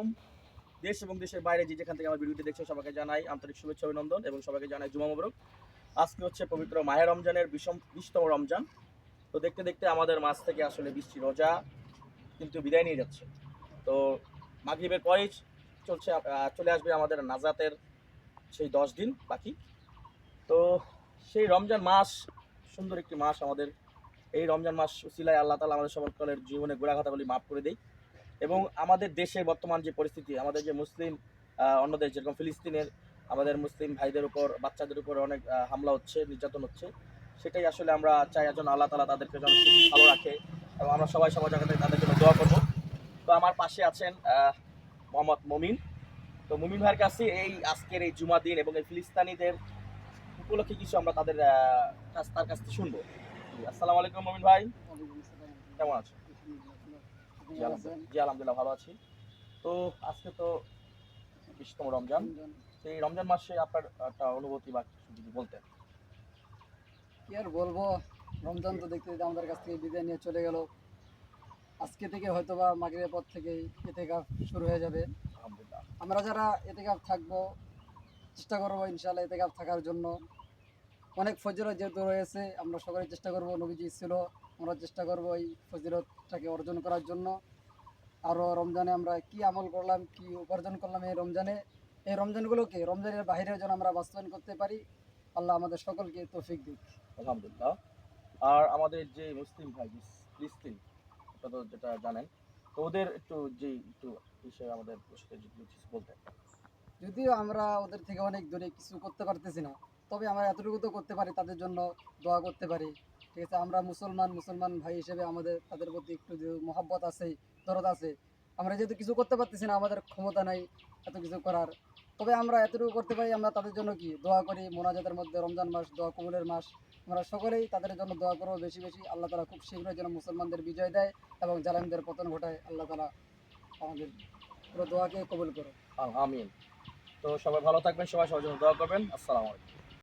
আলাইকুম। দেশ এবং দেশের বাইরে যে যেখান থেকে আমার ভিডিওটি দেখছ সবাইকে জানাই আন্তরিক শুভেচ্ছা, অভিনন্দন এবং সবাইকে জানাই জুমা মোবারক। আজকে হচ্ছে পবিত্র মাহের রমজানের বিষম, বিশতম রমজান। তো দেখতে দেখতে আমাদের মাছ থেকে আসলে বৃষ্টি রোজা কিন্তু বিদায় নিয়ে যাচ্ছে। তো মাগরিবের পরেই চলছে চলে আসবে আমাদের নাজাতের সেই দশ দিন বাকি। তো সেই রমজান মাস, সুন্দর একটি মাস আমাদের। এই রমজান মাস উসিলায় আল্লাহ তালা আমাদের সকলের জীবনে গোড়াঘাতাগুলি মাফ করে দেয় এবং আমাদের দেশের বর্তমান যে পরিস্থিতি আমাদের যে মুসলিম অন্য দেশ যেরকম ফিলিস্তিনের আমাদের মুসলিম ভাইদের উপর বাচ্চাদের উপর অনেক হামলা হচ্ছে নির্যাতন হচ্ছে। সেটাই আসলে আমরা চাই একজন আল্লাহ তালা তাদেরকে যেন ভালো রাখে এবং আমরা সবাই সবার জায়গা থেকে তাদের জন্য দোয়া করব। তো আমার পাশে আছেন মোহাম্মদ মমিন। তো মুমিন ভাইয়ের কাছে এই আজকের এই জুমা দিন এবং এই ফিলিস্তানিদের উপলক্ষে কিছু আমরা তাদের কাছ তার কাছ থেকে শুনব। আসসালামু আলাইকুম মমিন ভাই। কেমন আছেন? জি আলহামদুলিল্লাহ। জি আলহামদুলিল্লাহ ভালো আছি। তো আজকে তো বিশতম রমজান। এই রমজান মাসে আপনার একটা অনুভূতি বা কিছু যদি বলতেন। কি আর বলব? রমজান তো দেখতে দেখতে আমাদের কাছ থেকে বিদায় নিয়ে চলে গেল। আজকে থেকে হয়তো বা মাগরিবের পর থেকে এতেকাফ শুরু হয়ে যাবে। আলহামদুলিল্লাহ। আমরা যারা এতেকাফ থাকব চেষ্টা করব ইনশাল্লাহ এতেকাফ থাকার জন্য। অনেক ফজিলত যেহেতু রয়েছে আমরা সকলে চেষ্টা করব নবীজি ছিল আমরা চেষ্টা করব এই ফজিলতটাকে অর্জন করার জন্য। আরও রমজানে আমরা কি আমল করলাম কি উপার্জন করলাম এই রমজানে? এই রমজানগুলোকে রমজানের বাইরে যেন আমরা বাস্তবায়ন করতে পারি আল্লাহ আমাদের সকলকে তৌফিক দিক। আলহামদুলিল্লাহ। আর আমাদের যে মুসলিম ভাই ফিলিস্তিন তো যেটা জানেন তো ওদের একটু যে একটু বিষয়ে আমাদের বলতেন। যদিও আমরা ওদের থেকে অনেক দূরে কিছু করতে পারতেছি না তবে আমরা এতটুকু তো করতে পারি, তাদের জন্য দোয়া করতে পারি। ঠিক আছে, আমরা মুসলমান মুসলমান ভাই হিসেবে আমাদের, তাদের প্রতি একটু মহাব্বত আছে, দরদ আছে, আমরা যেহেতু কিছু করতে পারতেছি না, আমাদের ক্ষমতা নাই এত কিছু করার। তবে আমরা এতটুকু করতে পারি, আমরা তাদের জন্য কি দোয়া করি, মোনাজাতের মধ্যে, রমজান মাস, দোয়া কবুলের মাস। আমরা সকলেই তাদের জন্য দোয়া করব বেশি বেশি। আল্লাহ তালা খুব শীঘ্রই যেন মুসলমানদের বিজয় দেয় এবং জালামদের পতন ঘটায়। আল্লাহ তালা আমাদের পুরো দোয়াকে কবুল করো আমিন। তো সবাই ভালো থাকবেন, সবাই সবার জন্য দোয়া করবেন। আসসালামু আলাইকুম।